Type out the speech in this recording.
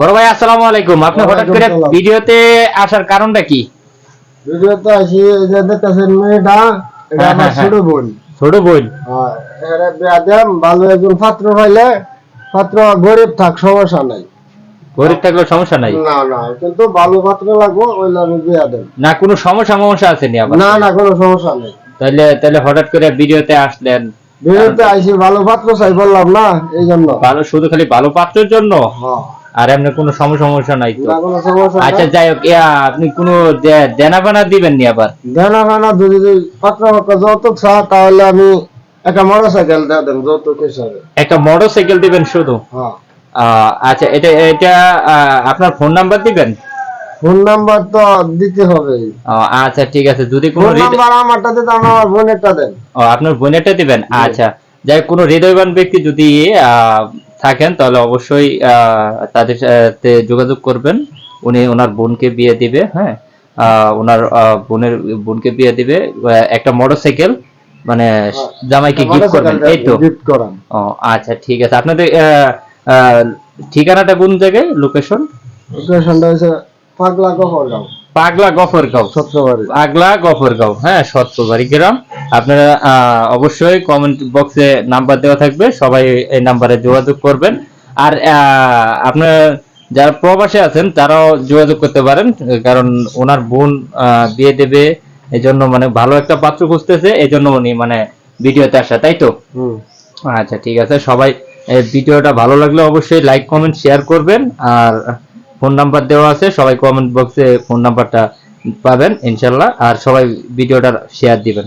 বড় ভাই আসসালামু আলাইকুম। আপনি হঠাৎ করে ভিডিওতে আসার কারণটা কি? ভিডিওতে আসি যে দেখতেছেন মেয়েটা এটা হ্যাঁ, আমার হ্যাঁ, ছোট বোন। ছোট বোন? আর এরা বিয়া দেন ভালো একজন পাইলে পাত্র গরিব থাক সমস্যা নাই। গরিব থাকলে সমস্যা নাই? না না কিন্তু ভালো পাত্র লাগবো বিয়া দেন না কোনো সমস্যা সমস্যা আছে নি আবার? না না কোনো সমস্যা নেই। তাহলে তাহলে হঠাৎ করে ভিডিওতে আসলেন। ভিডিওতে আইসি ভালো পাত্র চাই বললাম না এই জন্য ভালো শুধু খালি ভালো পাত্রের জন্য? হ্যাঁ, আর এমনি কোনো সমস্যা সমস্যা নাই তো। আচ্ছা যাই হোক আপনি কোনো দেনা পানা দিবেন নি আবার? দেনা ফানা যদি পাত্র যৌতুক চা তাহলে আমি একটা মোটর সাইকেল দিয়ে দেন যৌতুক হিসাবে। একটা মোটর সাইকেল দিবেন শুধু? হ্যাঁ। আচ্ছা এটা এটা আপনার ফোন নাম্বার দিবেন? ফোন নাম্বার তো দিতে হবে। আচ্ছা ঠিক আছে। যদি কোনো নাম্বার আমারটা দিতে আমার বোনেরটা দেন। ও আপনার বোনেরটা দিবেন? আচ্ছা যাই কোনো হৃদয়বান ব্যক্তি যদি আহ, থাকেন তাহলে অবশ্যই আহ, তাদের সাথে যোগাযোগ করবেন। উনি ওনার বোনকে বিয়ে দিবে হ্যাঁ? আহ, ওনার বোনের বোনকে বিয়ে দিবে একটা মোটরসাইকেল মানে জামাইকে গিফট করবেন এই তো? গিফট করান। ও আচ্ছা ঠিক আছে। আপনাদের ঠিকানাটা কোন জায়গায়? লোকেশন লোকেশনটা হচ্ছে পাগলা গফরগাঁও। পাগলা গফরগাঁও। সত্যবাড়ি। আগলা গফরগাঁও হ্যাঁ সত্যবাড়ি গ্রাম। আপনারা অবশ্যই কমেন্ট বক্সে নাম্বার দেওয়া থাকবে সবাই এই নাম্বারে যোগাযোগ করবেন। আর আপনার যারা প্রবাসে আছেন তারাও যোগাযোগ করতে পারেন কারণ ওনার বোন বিয়ে দেবে এই জন্য মানে ভালো একটা পাত্র খুঁজতেছে এই জন্য উনি মানে ভিডিওতে আসা তাই তো? আচ্ছা ঠিক আছে সবাই ভিডিওটা ভালো লাগলে অবশ্যই লাইক কমেন্ট শেয়ার করবেন আর ফোন নাম্বার দেওয়া আছে সবাই কমেন্ট বক্সে ফোন নাম্বারটা পাবেন ইনশাল্লাহ আর সবাই ভিডিওটা শেয়ার দিবেন।